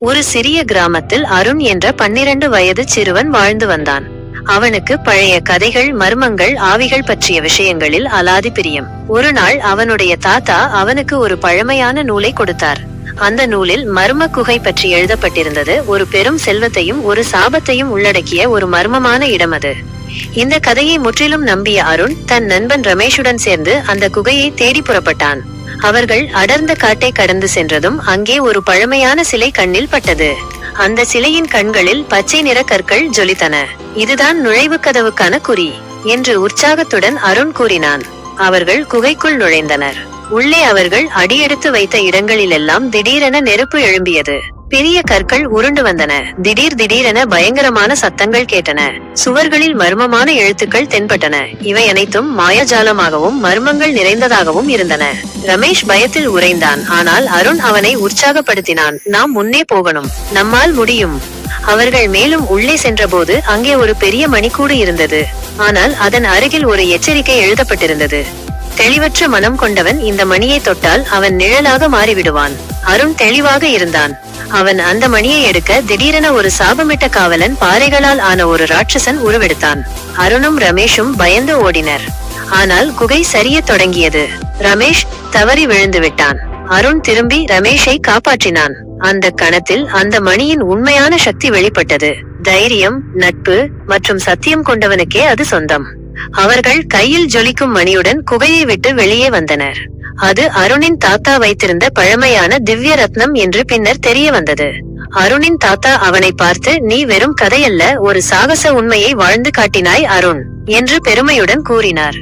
ஒரு சிறிய கிராமத்தில் அருண் என்ற பன்னிரண்டு வயது சிறுவன் வாழ்ந்து வந்தான். அவனுக்கு பழைய கதைகள் மர்மங்கள் ஆவிகள் பற்றிய விஷயங்களில் அலாதி பிரியம். ஒரு நாள் அவனுடைய தாத்தா அவனுக்கு ஒரு பழமையான நூலை கொடுத்தார். அந்த நூலில் மர்ம குகை பற்றி எழுதப்பட்டிருந்தது ஒரு பெரும் செல்வத்தையும் ஒரு சாபத்தையும் உள்ளடக்கிய ஒரு மர்மமான இடம் அது. இந்த கதையை முற்றிலும் நம்பிய அருண் தன் நண்பன் ரமேஷுடன் சேர்ந்து அந்த குகையை தேடி புறப்பட்டான். அவர்கள் அடர்ந்த காட்டை கடந்து சென்றதும் அங்கே ஒரு பழமையான சிலை கண்ணில் பட்டது. அந்த சிலையின் கண்களில் பச்சை நிற கற்கள் ஜொலித்தன. இதுதான் நுழைவு கதவுக்கான குறி என்று உற்சாகத்துடன் அருண் கூறினான். அவர்கள் குகைக்குள் நுழைந்தனர். உள்ளே அவர்கள் அடியெடுத்து வைத்த இடங்களிலெல்லாம் திடீரென நெருப்பு எழும்பியது. பெரிய கற்கள் உருண்டு வந்தன. திடீர் திடீரென பயங்கரமான சத்தங்கள் கேட்டன. சுவர்களில் மர்மமான எழுத்துக்கள் தென்பட்டன. இவை அனைத்தும் மாயாஜாலமாகவும் மர்மங்கள் நிறைந்ததாகவும் இருந்தன. ரமேஷ் பயத்தில் உறைந்தான். ஆனால் அருண் அவனை உற்சாகப்படுத்தினான். நாம் முன்னே போகணும். நம்மால் முடியும். அவர்கள் மேலும் உள்ளே சென்றபோது அங்கே ஒரு பெரிய மணிக்கூடு இருந்தது. ஆனால் அதன் அருகில் ஒரு எச்சரிக்கை எழுதப்பட்டிருந்தது. தெளிவற்ற மனம் கொண்டவன் இந்த மணியை தொட்டால் அவன் நிழலாக மாறிவிடுவான். அருண் தெளிவாக இருந்தான். அவன் அந்த மணியை எடுக்க திடீரென ஒரு சாபமிட்ட காவலன் பாறைகளால் ஆன ஒரு ராட்சசன் உருவெடுத்தான். அருணும் ரமேஷும் பயந்து ஓடினர். ஆனால் குகை சரியத் தொடங்கியது. ரமேஷ் தவறி விழுந்து விட்டான். அருண் திரும்பி ரமேஷை காப்பாற்றினான். அந்த கணத்தில் அந்த மணியின் உண்மையான சக்தி வெளிப்பட்டது. தைரியம் நட்பு மற்றும் சத்தியம் கொண்டவனுக்கே அது சொந்தம். அவர்கள் கையில் ஜொலிக்கும் மணியுடன் குகையை விட்டு வெளியே வந்தனர். அது அருணின் தாத்தா வைத்திருந்த பழமையான திவ்ய ரத்னம் என்று பின்னர் தெரிய வந்தது. அருணின் தாத்தா அவனை பார்த்து நீ வெறும் கதையல்ல ஒரு சாகச உண்மையை வாழ்ந்து காட்டினாய் அருண் என்று பெருமையுடன் கூறினார்.